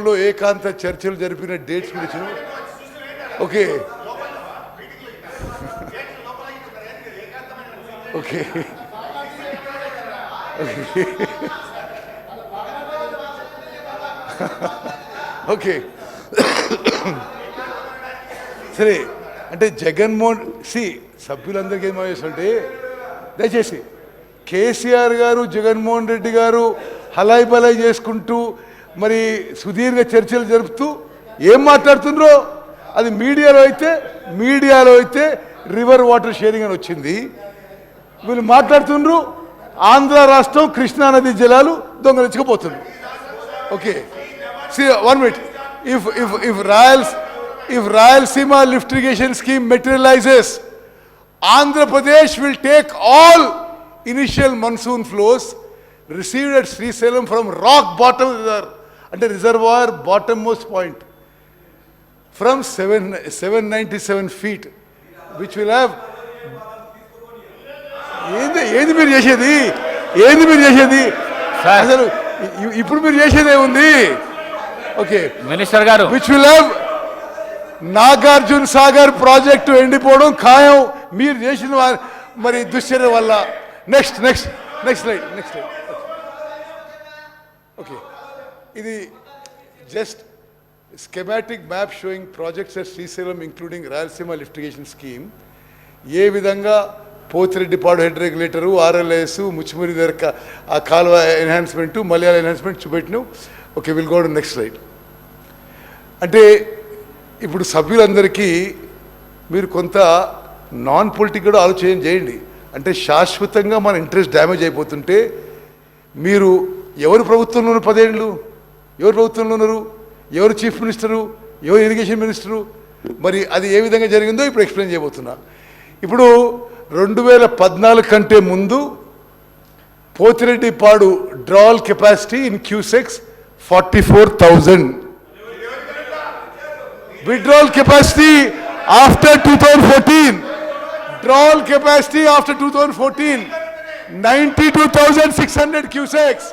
లో ఏకాంత చర్చలు జరిపిన డేట్స్ గురించి ఓకే ఓకే ఓకే సరే అంటే జగన్మోహన్ సి సభ్యులందరికీ ఏమో అంటే దయచేసి కేసీఆర్ గారు జగన్మోహన్ రెడ్డి గారు హలాయి బలాయి చేసుకుంటూ మరి సుదీర్ఘ చర్చలు జరుపుతూ ఏం మాట్లాడుతుండ్రో అది మీడియాలో అయితే మీడియాలో అయితే రివర్ వాటర్ షేరింగ్ అని వచ్చింది. వీళ్ళు మాట్లాడుతుండ్రు ఆంధ్ర రాష్ట్రం కృష్ణానది జలాలు దొంగలించకపోతుండ్రు okay. See one minute if if if Royals if Rayalaseema lift irrigation scheme materialises Andhra Pradesh will take all initial monsoon flows received Srisailam from rock bottom అంటే reservoir bottommost point, from seven, 797 feet, which will have ఏంది ఏంది మీరు చేసేది? ఏంది మీరు చేసేది? అసలు ఇప్పుడు మీరు చేసేది ఏముంది ఓకే మినిస్టర్ గారు. Which will have Nagarjuna Sagar project ఎండిపోవడం ఖాయం. మీరు చేసిన మరి దుశ్చర్య వల్ల. Next next next light next light okay ఇది just schematic map showing projects at Srisailam including Rayalaseema lift irrigation scheme ఏ విధంగా Pothireddypadu head regulator RLS Muchumarri దగ్గర ఆ కాలువ ఎన్హాన్స్మెంట్ మలయాళ enhancement చూపెట్టినావు okay will go next right అంటే ఇప్పుడు సభ్యులందరికీ మీరు కొంత నాన్ పొలిటికల్ ఆలోచన చేయండి. అంటే శాశ్వతంగా మన ఇంట్రెస్ట్ డ్యామేజ్ అయిపోతుంటే మీరు ఎవరు ప్రభుత్వంలో ఉన్నారు పదేళ్ళు ఎవరు ప్రభుత్వంలో ఉన్నారు? ఎవరు చీఫ్ మినిస్టరు ఎవరు ఇరిగేషన్ మినిస్టరు మరి అది ఏ విధంగా జరిగిందో ఇప్పుడు ఎక్స్ప్లెయిన్ చేయబోతున్నా. ఇప్పుడు రెండు వేల పద్నాలుగు కంటే ముందు Pothireddypadu drawal capacity in cusecs forty four thousand withdrawal capacity after two thousand fourteen drawal capacity after two thousand fourteen ninety two thousand six hundred cusecs